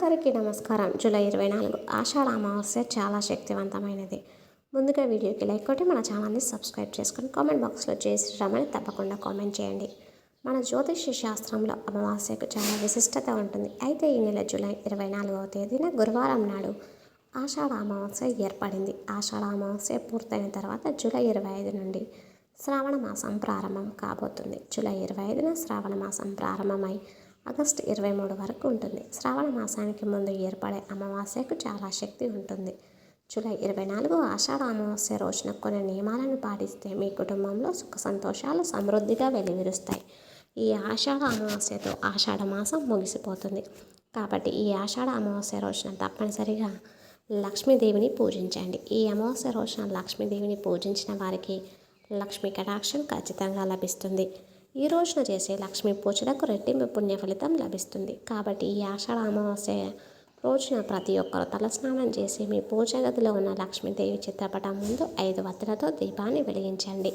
అందరికీ నమస్కారం. జూలై ఇరవై నాలుగు ఆషాఢ అమావాస్య చాలా శక్తివంతమైనది. ముందుగా వీడియోకి లైక్ కొట్టి మన ఛానల్ని సబ్స్క్రైబ్ చేసుకొని కామెంట్ బాక్స్లో చేసి శ్రీరామని తప్పకుండా కామెంట్ చేయండి. మన జ్యోతిష్య శాస్త్రంలో అమావాస్యకు చాలా విశిష్టత ఉంటుంది. అయితే ఈ నెల జూలై ఇరవై నాలుగవ తేదీన గురువారం నాడు ఆషాఢ అమావాస్య ఏర్పడింది. ఆషాఢ అమావాస్య పూర్తయిన తర్వాత జూలై ఇరవై ఐదు నుండి శ్రావణ మాసం ప్రారంభం కాబోతుంది. జూలై ఇరవై ఐదున శ్రావణ మాసం ప్రారంభమై ఆగస్టు ఇరవై మూడు వరకు ఉంటుంది. శ్రావణ మాసానికి ముందు ఏర్పడే అమావాస్యకు చాలా శక్తి ఉంటుంది. జూలై ఇరవై నాలుగు ఆషాఢ అమావాస్య రోజున కొన్ని నియమాలను పాటిస్తే మీ కుటుంబంలో సుఖ సంతోషాలు సమృద్ధిగా వెలువరుస్తాయి. ఈ ఆషాఢ అమావాస్యతో ఆషాఢ మాసం ముగిసిపోతుంది. కాబట్టి ఈ ఆషాఢ అమావాస్య రోజున తప్పనిసరిగా లక్ష్మీదేవిని పూజించండి. ఈ అమావాస్య రోజున లక్ష్మీదేవిని పూజించిన వారికి లక్ష్మీ కటాక్షం ఖచ్చితంగా లభిస్తుంది. ఈ రోజున చేసే లక్ష్మీ పూజలకు రెట్టింపు పుణ్య ఫలితం లభిస్తుంది. కాబట్టి ఈ ఆషాఢ అమావాస్య రోజున ప్రతి ఒక్కరు తలస్నానం చేసి మీ పూజ గదిలో ఉన్న లక్ష్మీదేవి చిత్రపటం ముందు ఐదు వత్తులతో దీపాన్ని వెలిగించండి.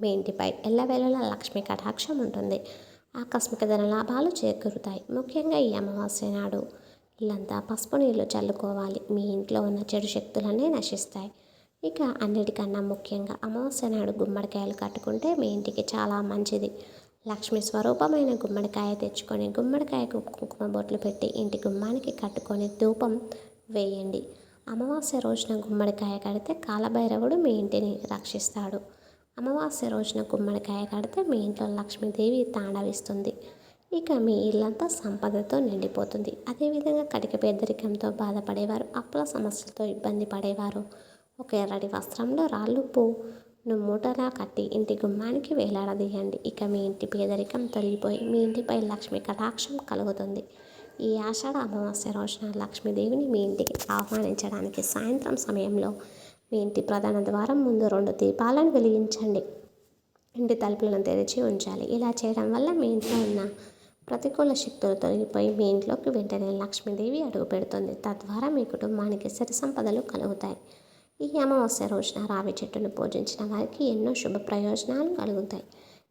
మీ ఇంటిపై ఎల్లవేళలా లక్ష్మీ కటాక్షం ఉంటుంది. ఆకస్మిక ధనలాభాలు చేకూరుతాయి. ముఖ్యంగా ఈ అమావాస్య నాడు ఇల్లంతా పసుపు నీళ్ళు చల్లుకోవాలి. మీ ఇంట్లో ఉన్న చెడు శక్తులన్నీ నశిస్తాయి. ఇక అన్నిటికన్నా ముఖ్యంగా అమావాస్య నాడు గుమ్మడికాయలు కట్టుకుంటే మీ ఇంటికి చాలా మంచిది. లక్ష్మి స్వరూపమైన గుమ్మడికాయ తెచ్చుకొని గుమ్మడికాయకు కుంకుమ బొట్లు పెట్టి ఇంటి గుమ్మానికి కట్టుకొని ధూపం వేయండి. అమావాస్య రోజున గుమ్మడికాయ కడితే కాలభైరవుడు మీ ఇంటిని రక్షిస్తాడు. అమావాస్య రోజున గుమ్మడికాయ కడితే మీ ఇంట్లో లక్ష్మీదేవి తాండవిస్తుంది. ఇక మీ ఇల్లంతా సంపదతో నిండిపోతుంది. అదేవిధంగా కటిక పేదరికంతో బాధపడేవారు అప్పుల సమస్యలతో ఇబ్బంది పడేవారు. ఒక ఎర్రటి వస్త్రంలో రాళ్ళుప్పును మూటలా కట్టి ఇంటి గుమ్మానికి వేలాడదీయండి. ఇక మీ ఇంటి పేదరికం తొలగిపోయి మీ ఇంటిపై లక్ష్మి కటాక్షం కలుగుతుంది. ఈ ఆషాఢ అమావాస్య రోజున లక్ష్మీదేవిని మీ ఇంటికి ఆహ్వానించడానికి సాయంత్రం సమయంలో మీ ఇంటి ప్రధాన ద్వారం ముందు రెండు దీపాలను వెలిగించండి. ఇంటి తలుపులను తెరిచి ఉంచాలి. ఇలా చేయడం వల్ల మీ ఇంట్లో ఉన్న ప్రతికూల శక్తులు తొలగిపోయి మీ ఇంట్లోకి వెంటనే లక్ష్మీదేవి అడుగు పెడుతుంది. తద్వారా మీ కుటుంబానికి సిరి సంపదలు కలుగుతాయి. ఈ అమావాస్య రోజున రావి చెట్టును పూజించిన వారికి ఎన్నో శుభ ప్రయోజనాలు కలుగుతాయి.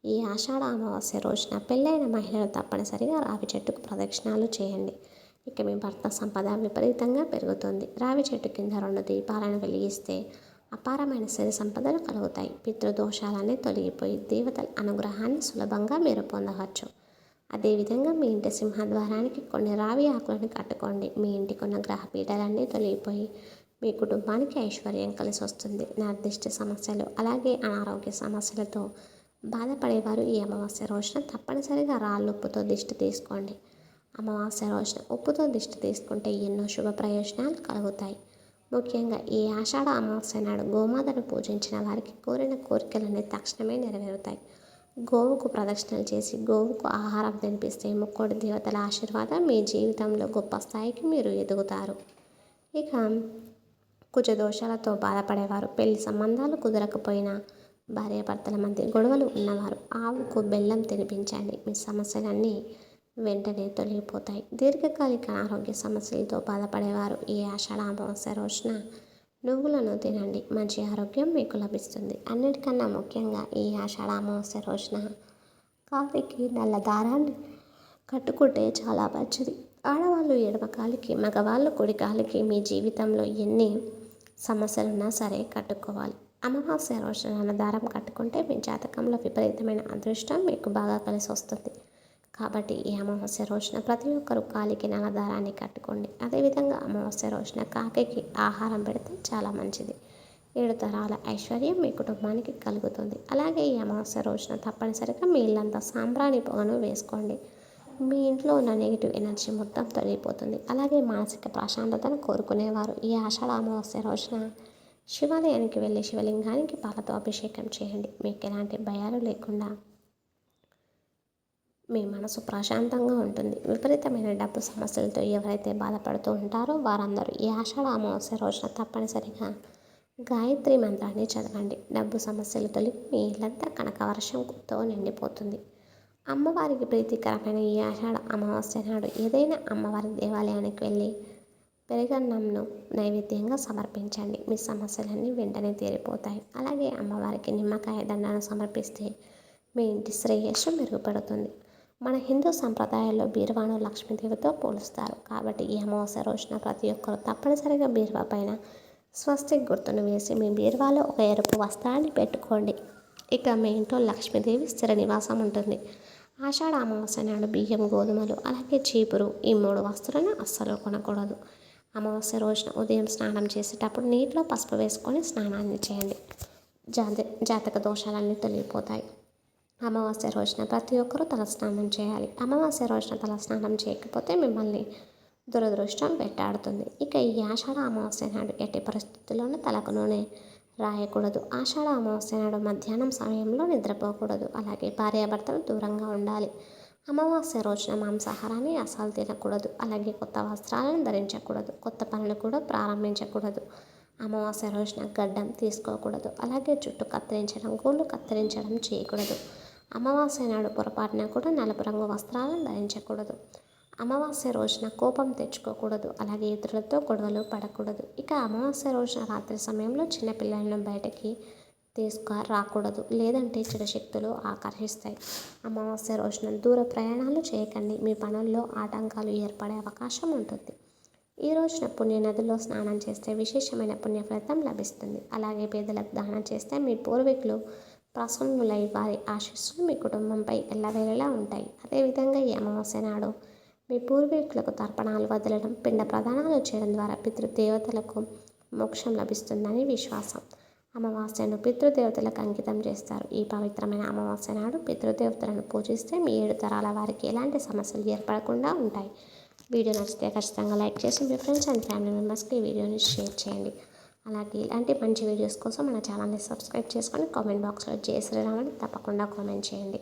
ఈ ఆషాఢ అమావాస్య రోజున పెళ్ళైన మహిళలు తప్పనిసరిగా రావి చెట్టుకు ప్రదక్షిణాలు చేయండి. ఇక మీ భర్త సంపద విపరీతంగా పెరుగుతుంది. రావి చెట్టు కింద రెండు దీపాలను వెలిగిస్తే అపారమైన సిరి సంపదలు కలుగుతాయి. పితృదోషాలన్నీ తొలగిపోయి దేవతల అనుగ్రహాన్ని సులభంగా మీరు పొందవచ్చు. అదేవిధంగా మీ ఇంటి సింహద్వారానికి కొన్ని రావి ఆకులను కట్టుకోండి. మీ ఇంటికి ఉన్న గ్రహపీఠలన్నీ తొలగిపోయి మీ కుటుంబానికి ఐశ్వర్యం కలిసి వస్తుంది. నిర్దిష్ట సమస్యలు అలాగే అనారోగ్య సమస్యలతో బాధపడేవారు ఈ అమావాస్య రోజున తప్పనిసరిగా రాళ్ళు ఉప్పుతో దిష్టి తీసుకోండి. అమావాస్య రోజున ఉప్పుతో దిష్టి తీసుకుంటే ఎన్నో శుభ ప్రయోజనాలు కలుగుతాయి. ముఖ్యంగా ఈ ఆషాఢ అమావాస్య నాడు గోమాతను పూజించిన వారికి కోరిన కోరికలన్నీ తక్షణమే నెరవేరుతాయి. గోవుకు ప్రదక్షిణలు చేసి గోవుకు ఆహారం తినిపిస్తే ముక్కోటి దేవతల ఆశీర్వాదం మీ జీవితంలో గొప్ప స్థాయికి మీరు ఎదుగుతారు. ఇక కుజదోషాలతో బాధపడేవారు. పెళ్ళి సంబంధాలు కుదరకపోయినా భార్యాభర్తల మధ్య గొడవలు ఉన్నవారు. ఆవుకు బెల్లం తినిపించండి. మీ సమస్యలన్నీ వెంటనే తొలగిపోతాయి. దీర్ఘకాలిక ఆరోగ్య సమస్యలతో బాధపడేవారు. ఈ ఆషాఢ అమావాస్య రోజున నువ్వులను తినండి. మంచి ఆరోగ్యం మీకు లభిస్తుంది. అన్నిటికన్నా ముఖ్యంగా ఈ ఆషాఢ అమావాస్య రోజున కాలికి నల్ల దారాన్ని కట్టుకుంటే చాలా మంచిది. ఆడవాళ్ళు ఎడమ కాలికి మగవాళ్ళు కుడి కాలికి మీ జీవితంలో ఎన్ని సమస్యలున్నా సరే కట్టుకోవాలి. అమావాస్య రోజున దారం కట్టుకుంటే మీ జాతకంలో విపరీతమైన అదృష్టం మీకు బాగా కలిసి వస్తుంది. కాబట్టి ఈ అమావాస్య రోజున ప్రతి ఒక్కరు కాలికి నలదారాన్ని కట్టుకోండి. అదేవిధంగా అమావాస్య రోజున కాకికి ఆహారం పెడితే చాలా మంచిది. ఏడు తరాల ఐశ్వర్యం మీ కుటుంబానికి కలుగుతుంది. అలాగే ఈ అమావాస్య రోజున తప్పనిసరిగా మీ ఇల్లంతా సాంబ్రాణి పొగను వేసుకోండి. మీ ఇంట్లో ఉన్న నెగిటివ్ ఎనర్జీ మొత్తం తొలగిపోతుంది. అలాగే మానసిక ప్రశాంతతను కోరుకునేవారు. ఈ ఆషాఢ అమావాస్య రోజున శివాలయానికి వెళ్ళి శివలింగానికి పాలతో అభిషేకం చేయండి. మీకు ఎలాంటి భయాలు లేకుండా మీ మనసు ప్రశాంతంగా ఉంటుంది. విపరీతమైన డబ్బు సమస్యలతో ఎవరైతే బాధపడుతూ ఉంటారో వారందరూ ఈ ఆషాఢ అమావాస్య రోజున తప్పనిసరిగా గాయత్రి మంత్రాన్ని చదవండి. డబ్బు సమస్యలు తొలగి మీ ఇల్లంతా కనక వర్షంతో నిండిపోతుంది. అమ్మవారికి ప్రీతికరమైన ఈ ఆషాఢ అమావాస్య నాడు ఏదైనా అమ్మవారి దేవాలయానికి వెళ్ళి పెరుగన్నంను నైవేద్యంగా సమర్పించండి. మీ సమస్యలన్నీ వెంటనే తీరిపోతాయి. అలాగే అమ్మవారికి నిమ్మకాయ దండను సమర్పిస్తే మీ ఇంటి శ్రేయస్సు మెరుగుపడుతుంది. మన హిందూ సంప్రదాయాల్లో బీరువాను లక్ష్మీదేవితో పోలుస్తారు. కాబట్టి ఈ అమావాస్య రోజున ప్రతి ఒక్కరూ తప్పనిసరిగా బీరువా పైన స్వస్తిక్ గుర్తును వేసి మీ బీరువాలో ఒక ఎరుపు వస్త్రాన్ని పెట్టుకోండి. ఇక మీ ఇంట్లో లక్ష్మీదేవి స్థిర నివాసం ఉంటుంది. ఆషాఢ అమావాస్య నాడు బియ్యం గోధుమలు అలాగే చీపురు. ఈ మూడు వస్తువులను అస్సలు కొనకూడదు. అమావాస్య రోజున ఉదయం స్నానం చేసేటప్పుడు నీటిలో పసుపు వేసుకొని స్నానాన్ని చేయండి. జాత జాతక దోషాలన్నీ తొలగిపోతాయి. అమావాస్య రోజున ప్రతి ఒక్కరూ తలస్నానం చేయాలి. అమావాస్య రోజున తలస్నానం చేయకపోతే మిమ్మల్ని దురదృష్టం వెంటాడుతుంది. ఇక ఈ ఆషాఢ అమావాస్య నాడు ఎట్టి పరిస్థితుల్లోనూ తలకు నూనె రాయకూడదు. ఆషాఢ అమావాస్య నాడు మధ్యాహ్నం సమయంలో నిద్రపోకూడదు. అలాగే భార్యాభర్తలు దూరంగా ఉండాలి. అమావాస్య రోజున మాంసాహారాన్ని అసలు తినకూడదు. అలాగే కొత్త వస్త్రాలను ధరించకూడదు. కొత్త పనులు కూడా ప్రారంభించకూడదు. అమావాస్య రోజున గడ్డం తీసుకోకూడదు. అలాగే జుట్టు కత్తిరించడం గోళ్ళు కత్తిరించడం చేయకూడదు. అమావాస్య నాడు పొరపాటున కూడా నలుపు రంగు వస్త్రాలను ధరించకూడదు. అమావాస్య రోజున కోపం తెచ్చుకోకూడదు అలాగే ఇతరులతో గొడవలు పడకూడదు. ఇక అమావాస్య రోజున రాత్రి సమయంలో చిన్నపిల్లలను బయటకి తీసుకు రాకూడదు లేదంటే చెడు శక్తులు ఆకర్షిస్తాయి. అమావాస్య రోజున దూర ప్రయాణాలు చేయకండి మీ పనుల్లో ఆటంకాలు ఏర్పడే అవకాశం ఉంటుంది. ఈ రోజున పుణ్య నదిలో స్నానం చేస్తే విశేషమైన పుణ్య ఫలితం లభిస్తుంది. అలాగే పేదలకు దానం చేస్తే మీ పూర్వీకులు ప్రసన్నులై వారి ఆశీస్సులు మీ కుటుంబంపై ఎల్లవేళలా ఉంటాయి. అదేవిధంగా ఈ అమావాస్య నాడు మీ పూర్వీకులకు తర్పణాలు వదలడం పిండ ప్రదానాలు చేయడం ద్వారా పితృదేవతలకు మోక్షం లభిస్తుందని విశ్వాసం. అమావాస్యను పితృదేవతలకు అంకితం చేస్తారు. ఈ పవిత్రమైన అమావాస్య నాడు పితృదేవతలను పూజిస్తే మీ ఏడు తరాల వారికి ఎలాంటి సమస్యలు ఏర్పడకుండా ఉంటాయి. వీడియో నచ్చితే ఖచ్చితంగా లైక్ చేసి మీ ఫ్రెండ్స్ అండ్ ఫ్యామిలీ మెంబర్స్కి ఈ వీడియోని షేర్ చేయండి. అలాగే ఇలాంటి మంచి వీడియోస్ కోసం మన ఛానల్ని సబ్స్క్రైబ్ చేసుకొని కామెంట్ బాక్స్లో జయ శ్రీరామని తప్పకుండా కామెంట్ చేయండి.